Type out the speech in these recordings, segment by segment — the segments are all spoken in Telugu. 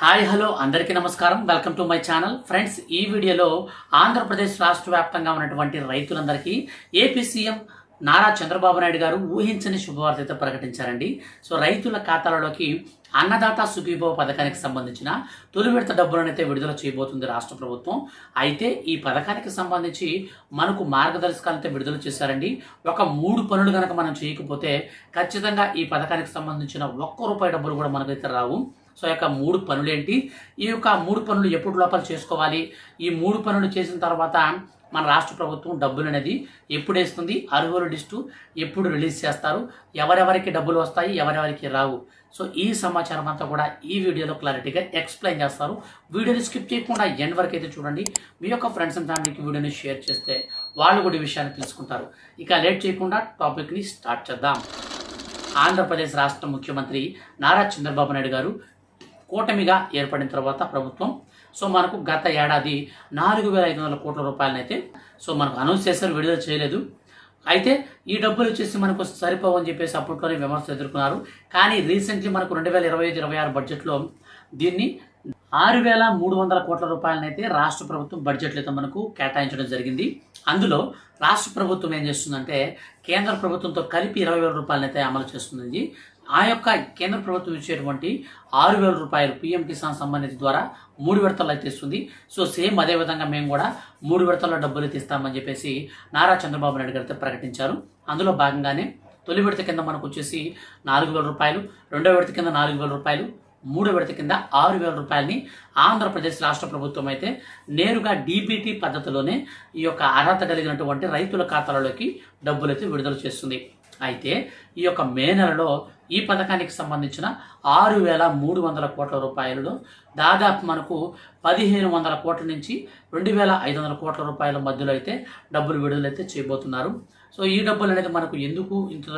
హాయ్ హలో అందరికీ నమస్కారం. Welcome to my channel. Friends ఈ వీడియోలో ఆంధ్రప్రదేశ్ రాష్ట్ర వ్యాప్తంగా ఉన్నటువంటి రైతులందరికీ ఏపీ సీఎం నారా చంద్రబాబు నాయుడు గారు ఊహించని శుభవార్త అయితే ప్రకటించారండి. సో రైతుల ఖాతాలలోకి అన్నదాత సుఖీభవ పథకానికి సంబంధించిన తొలి విడత డబ్బులను అయితే విడుదల చేయబోతుంది రాష్ట్ర ప్రభుత్వం. అయితే ఈ పథకానికి సంబంధించి మనకు మార్గదర్శకాలు అయితే విడుదల చేశారండి. ఒక మూడు పనులు కనుక మనం చేయకపోతే ఖచ్చితంగా ఈ పథకానికి సంబంధించిన ఒక్క రూపాయి డబ్బులు కూడా మనకైతే రావు. సో ఈ యొక్క మూడు పనులు ఏంటి ఈ యొక్క మూడు పనులు ఎప్పుడు లోపల చేసుకోవాలి? ఈ మూడు పనులు చేసిన తర్వాత మన రాష్ట్ర ప్రభుత్వం డబ్బులు అనేది ఎప్పుడు వేస్తుంది? అర్హుల లిస్టు ఎప్పుడు రిలీజ్ చేస్తారు? ఎవరెవరికి డబ్బులు వస్తాయి? ఎవరెవరికి రావు? సో ఈ సమాచారం అంతా కూడా ఈ వీడియోలో క్లారిటీగా ఎక్స్ప్లెయిన్ చేస్తారు. వీడియోని స్కిప్ చేయకుండా ఎండ్ వరకు అయితే చూడండి. మీ యొక్క ఫ్రెండ్స్ అండ్ ఫ్యామిలీకి వీడియోని షేర్ చేస్తే వాళ్ళు కూడా ఈ విషయాన్ని తెలుసుకుంటారు. ఇక లేట్ చేయకుండా టాపిక్ని స్టార్ట్ చేద్దాం. ఆంధ్రప్రదేశ్ రాష్ట్ర ముఖ్యమంత్రి నారా చంద్రబాబు నాయుడు గారు కూటమిగా ఏర్పడిన తర్వాత ప్రభుత్వం. సో మనకు గత ఏడాది నాలుగు వేల ఐదు వందల కోట్ల రూపాయలనైతే సో మనకు అనౌన్స్ చేశారు విడుదల చేయలేదు. అయితే ఈ డబ్బులు వచ్చేసి మనకు సరిపోవని చెప్పేసి అప్పట్లోనే విమర్శలు ఎదుర్కొన్నారు. కానీ రీసెంట్లీ మనకు రెండు వేల ఇరవై ఐదు ఇరవై ఆరు బడ్జెట్లో దీన్ని ఆరు వేల మూడు వందల కోట్ల రూపాయలనైతే రాష్ట్ర ప్రభుత్వం బడ్జెట్లో అయితే మనకు కేటాయించడం జరిగింది. అందులో రాష్ట్ర ప్రభుత్వం ఏం చేస్తుందంటే కేంద్ర ప్రభుత్వంతో కలిపి ఇరవై వేల రూపాయలనైతే అమలు చేస్తుంది ఆ యొక్క కేంద్ర ప్రభుత్వం ఇచ్చేటువంటి ఆరు వేల రూపాయలు పిఎం కిసాన్ సంబంధిత ద్వారా మూడు విడతలు అయితే ఇస్తుంది. సో సేమ్ అదే విధంగా మేము కూడా మూడు విడతల్లో డబ్బులు తీస్తామని చెప్పేసి నారా చంద్రబాబు నాయుడు గారు అయితే ప్రకటించారు. అందులో భాగంగానే తొలి విడత కింద మనకు వచ్చేసి నాలుగు వేల రూపాయలు రెండో విడత కింద నాలుగు వేల రూపాయలు మూడో విడత కింద ఆరు వేల రూపాయలని ఆంధ్రప్రదేశ్ రాష్ట్ర ప్రభుత్వం అయితే నేరుగా డీబీటీ పద్ధతిలోనే ఈ యొక్క అర్హత కలిగినటువంటి రైతుల ఖాతాలలోకి డబ్బులైతే విడుదల చేస్తుంది. అయితే ఈ యొక్క మే నెలలో ఈ పథకానికి సంబంధించిన ఆరు వేల మూడు వందల కోట్ల రూపాయలలో దాదాపు మనకు పదిహేను వందల కోట్ల నుంచి రెండు వేల ఐదు వందల కోట్ల రూపాయల మధ్యలో అయితే డబ్బులు విడుదలైతే చేయబోతున్నారు. సో ఈ డబ్బులు అనేది మనకు ఎందుకు ఇంత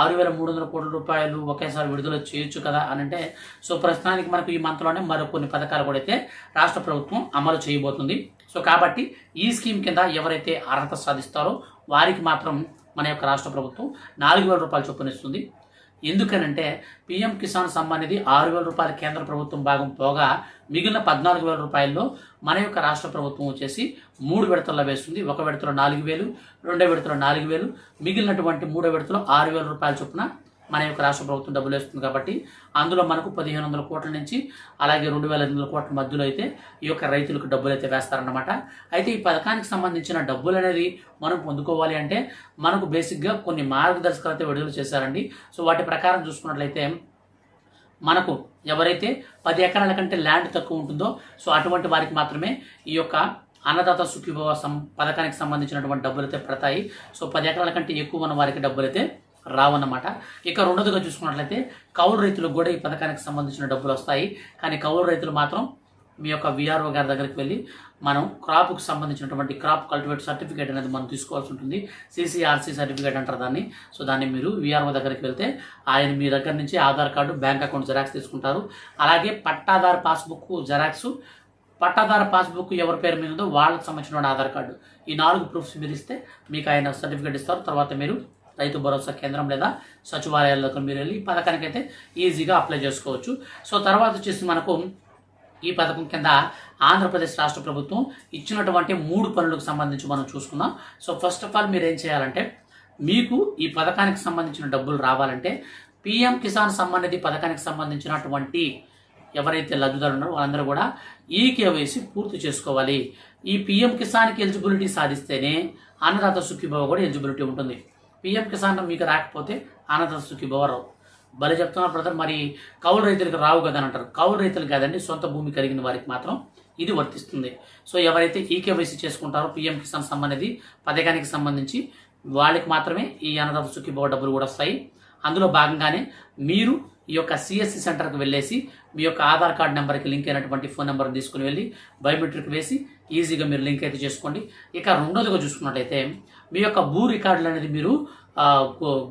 ఆరు వేల మూడు వందల కోట్ల రూపాయలు ఒకేసారి విడుదల చేయొచ్చు కదా అని అంటే సో ప్రస్తుతానికి మనకు ఈ మంత్లోనే మరో కొన్ని పథకాలు కూడా అయితే రాష్ట్ర ప్రభుత్వం అమలు చేయబోతుంది. సో కాబట్టి ఈ స్కీమ్ కింద ఎవరైతే అర్హత సాధిస్తారో వారికి మాత్రం మన యొక్క రాష్ట్ర ప్రభుత్వం నాలుగు వేల రూపాయలు చొప్పున ఇస్తుంది. ఎందుకనంటే పిఎం కిసాన్ సమ్మాన్ నిధి ఆరు వేల రూపాయల కేంద్ర ప్రభుత్వం భాగం పోగా మిగిలిన పద్నాలుగు వేల రూపాయల్లో మన యొక్క రాష్ట్ర ప్రభుత్వం వచ్చేసి మూడు విడతల్లో వేస్తుంది. ఒక విడతలో నాలుగు వేలు రెండో విడతలో నాలుగు వేలు మిగిలినటువంటి మూడో విడతలో ఆరు వేల రూపాయల చొప్పున మన యొక్క రాష్ట్ర ప్రభుత్వం డబ్బులు వేస్తుంది కాబట్టి అందులో మనకు పదిహేను వందల కోట్ల నుంచి అలాగే రెండు వేల ఐదు వందల కోట్ల మధ్యలో అయితే ఈ యొక్క రైతులకు డబ్బులు అయితే వేస్తారన్నమాట. అయితే ఈ పథకానికి సంబంధించిన డబ్బులు అనేది మనం పొందుకోవాలి అంటే మనకు బేసిక్గా కొన్ని మార్గదర్శకాలు అయితే విడుదల చేశారండి. సో వాటి ప్రకారం చూసుకున్నట్లయితే మనకు ఎవరైతే పది ఎకరాల కంటే ల్యాండ్ తక్కువ ఉంటుందో సో అటువంటి వారికి మాత్రమే ఈ యొక్క అన్నదాత సుఖీభవ సం పథకానికి సంబంధించినటువంటి డబ్బులు అయితే పడతాయి. సో పది ఎకరాల కంటే ఎక్కువ ఉన్న వారికి డబ్బులు అయితే రావన్నమాట. ఇక రెండోదిగా చూసుకున్నట్లయితే కౌలు రైతులకు కూడా ఈ పథకానికి సంబంధించిన డబ్బులు వస్తాయి. కానీ కౌలు రైతులు మాత్రం మీ యొక్క విఆర్ఓ గారి దగ్గరికి వెళ్ళి మనం క్రాప్కు సంబంధించినటువంటి క్రాప్ కల్టివేట్ సర్టిఫికేట్ అనేది మనం తీసుకోవాల్సి ఉంటుంది. సీసీఆర్సీ సర్టిఫికేట్ అంటారు దాన్ని. సో దాన్ని మీరు విఆర్ఓ దగ్గరికి వెళ్తే ఆయన మీ దగ్గర నుంచి Aadhaar card bank account xerox తీసుకుంటారు. అలాగే పట్టాదారు పాస్బుక్ జెరాక్స్ పట్టాదారు పాస్బుక్ ఎవరి పేరు మీద ఉందో వాళ్ళకి సంబంధించిన ఆధార్ కార్డు. ఈ నాలుగు ప్రూఫ్స్ మీరు ఇస్తే మీకు ఆయన సర్టిఫికేట్ ఇస్తారు. తర్వాత మీరు రైతు భరోసా కేంద్రం లేదా సచివాలయాల్లోకి మీరు వెళ్ళి ఈ పథకానికి అయితే ఈజీగా అప్లై చేసుకోవచ్చు. సో తర్వాత వచ్చేసి మనకు ఈ పథకం కింద ఆంధ్రప్రదేశ్ రాష్ట్ర ప్రభుత్వం ఇచ్చినటువంటి మూడు పనులకు సంబంధించి మనం చూసుకుందాం. సో ఫస్ట్ ఆఫ్ ఆల్ మీరు ఏం చేయాలంటే మీకు ఈ పథకానికి సంబంధించిన డబ్బులు రావాలంటే పిఎం కిసాన్ సమ్మాన్ నిధి పథకానికి సంబంధించినటువంటి ఎవరైతే లబ్ధిదారులు ఉన్నారో వాళ్ళందరూ కూడా ఈ కేవైసీ పూర్తి చేసుకోవాలి. ఈ పిఎం కిసాన్కి ఎలిజిబిలిటీ సాధిస్తేనే అన్నదాత సుఖీభావ కూడా ఎలిజిబిలిటీ ఉంటుంది. పిఎం కిసాన్ మీకు రాకపోతే అన్నదాత సుఖీభవ రావు బలి చెప్తున్నారు బ్రదర్ మరి కౌలు రైతులకు రావు కదా అని అంటారు. కౌలు రైతులు కాదండి సొంత భూమి కలిగిన వారికి మాత్రం ఇది వర్తిస్తుంది. సో ఎవరైతే ఈకేవైసీ చేసుకుంటారో పిఎం కిసాన్ సంబంధించి పథకానికి సంబంధించి వాళ్ళకి మాత్రమే ఈ అన్నదాత సుఖీభవ డబ్బులు కూడా వస్తాయి. అందులో భాగంగానే మీరు ఈ యొక్క సిఎస్సి సెంటర్కి వెళ్ళేసి మీ యొక్క ఆధార్ కార్డ్ నెంబర్కి లింక్ అయినటువంటి ఫోన్ నెంబర్ తీసుకుని వెళ్ళి బయోమెట్రిక్ వేసి ఈజీగా మీరు లింక్ అయితే చేసుకోండి. ఇక రెండోదిగా చూసుకున్నట్లయితే మీ యొక్క భూ రికార్డులు అనేది మీరు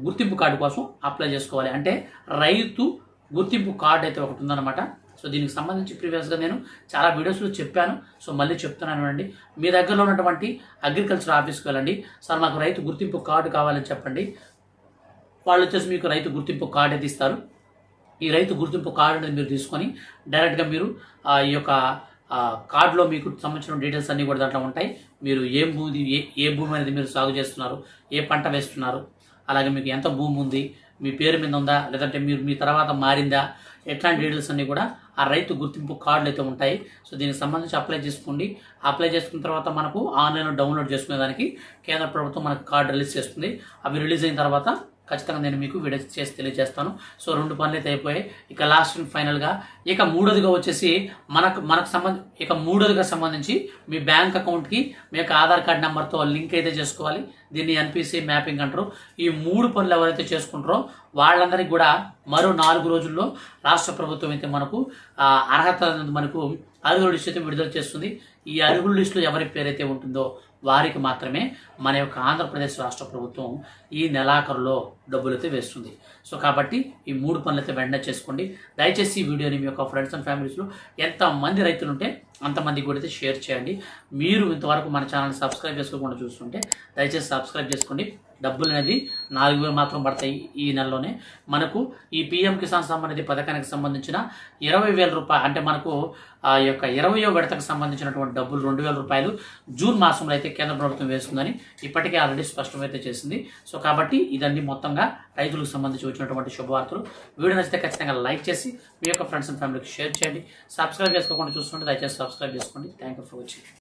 గుర్తింపు కార్డు కోసం అప్లై చేసుకోవాలి. అంటే రైతు గుర్తింపు కార్డు అయితే ఒకటి ఉందన్నమాట. సో దీనికి సంబంధించి ప్రీవియస్గా నేను చాలా వీడియోస్లో చెప్పాను. సో మళ్ళీ చెప్తున్నాను అండి మీ దగ్గరలో ఉన్నటువంటి అగ్రికల్చర్ ఆఫీస్కి వెళ్ళండి. సార్ మాకు రైతు గుర్తింపు కార్డు కావాలని చెప్పండి. వాళ్ళు వచ్చేసి మీకు రైతు గుర్తింపు కార్డు అయితే ఇస్తారు. ఈ రైతు గుర్తింపు కార్డు అనేది మీరు తీసుకొని డైరెక్ట్గా మీరు ఈ యొక్క కార్డులో మీకు సంబంధించిన డీటెయిల్స్ అన్నీ కూడా దాంట్లో ఉంటాయి. మీరు ఏ భూమి ఏ ఏ భూమి అనేది మీరు సాగు చేస్తున్నారు ఏ పంట వేస్తున్నారు అలాగే మీకు ఎంత భూమి ఉంది మీ పేరు మీద ఉందా లేదంటే మీరు మీ తర్వాత మారిందా ఎట్లాంటి డీటెయిల్స్ అన్నీ కూడా ఆ రైతు గుర్తింపు కార్డులు అయితే ఉంటాయి. సో దీనికి సంబంధించి అప్లై చేసుకోండి. అప్లై చేసుకున్న తర్వాత మనకు ఆన్లైన్లో డౌన్లోడ్ చేసుకునే దానికి కేంద్ర ప్రభుత్వం మనకు కార్డు రిలీజ్ చేస్తుంది. అవి రిలీజ్ అయిన తర్వాత ఖచ్చితంగా నేను మీకు వీడియో చేసి తెలియజేస్తాను. సో రెండు పనులు అయితే అయిపోయాయి. ఇక లాస్ట్ అండ్ ఫైనల్గా ఇక మూడోదిగా వచ్చేసి మనకు మనకు సంబంధ ఇక మూడోదిగా సంబంధించి మీ బ్యాంక్ అకౌంట్కి మీ యొక్క ఆధార్ కార్డ్ నెంబర్తో లింక్ అయితే చేసుకోవాలి. దీన్ని ఎన్పిసి మ్యాపింగ్ అంటారు. ఈ మూడు పనులు ఎవరైతే చేసుకుంటారో వాళ్ళందరికీ కూడా మరో నాలుగు రోజుల్లో రాష్ట్ర ప్రభుత్వం అయితే మనకు అర్హత మనకు అరుగుల లిస్ట్ అయితే విడుదల చేస్తుంది. ఈ అరుగుల లిస్టులో ఎవరి పేరైతే ఉంటుందో వారికి మాత్రమే మన యొక్క ఆంధ్రప్రదేశ్ రాష్ట్ర ప్రభుత్వం ఈ నెలాఖరులో డబ్బులైతే వేస్తుంది. సో కాబట్టి ఈ మూడు పనులైతే వెంటనే చేసుకోండి. దయచేసి ఈ వీడియోని మీ యొక్క ఫ్రెండ్స్ అండ్ ఫ్యామిలీస్లో ఎంతమంది రైతులు ఉంటే అంతమందికి కూడా అయితే షేర్ చేయండి. మీరు ఇంతవరకు మన ఛానల్ సబ్స్క్రైబ్ చేసుకోకుండా చూస్తుంటే దయచేసి సబ్స్క్రైబ్ చేసుకోండి. డబ్బులు అనేది నాలుగు వేలు మాత్రం పడతాయి ఈ నెలలోనే. మనకు ఈ పిఎం కిసాన్ సమ్మాన్ పథకానికి సంబంధించిన ఇరవై వేల రూపాయలు అంటే మనకు ఆ యొక్క ఇరవయో విడతకు సంబంధించినటువంటి డబ్బులు రెండు వేల రూపాయలు జూన్ మాసంలో అయితే కేంద్ర ప్రభుత్వం వేస్తుందని ఇప్పటికే ఆల్రెడీ స్పష్టమైతే చేసింది. సో కాబట్టి ఇదన్నీ మొత్తంగా రైతులకు సంబంధించి వచ్చినటువంటి శుభవార్తలు. వీడియో నచ్చితే ఖచ్చితంగా లైక్ చేసి మీ యొక్క ఫ్రెండ్స్ అండ్ ఫ్యామిలీకి షేర్ చేయండి. సబ్స్క్రైబ్ చేసుకోకుండా చూస్తుంటే దయచేసి సబ్స్క్రైబ్ చేసుకోండి. Thank you for watching.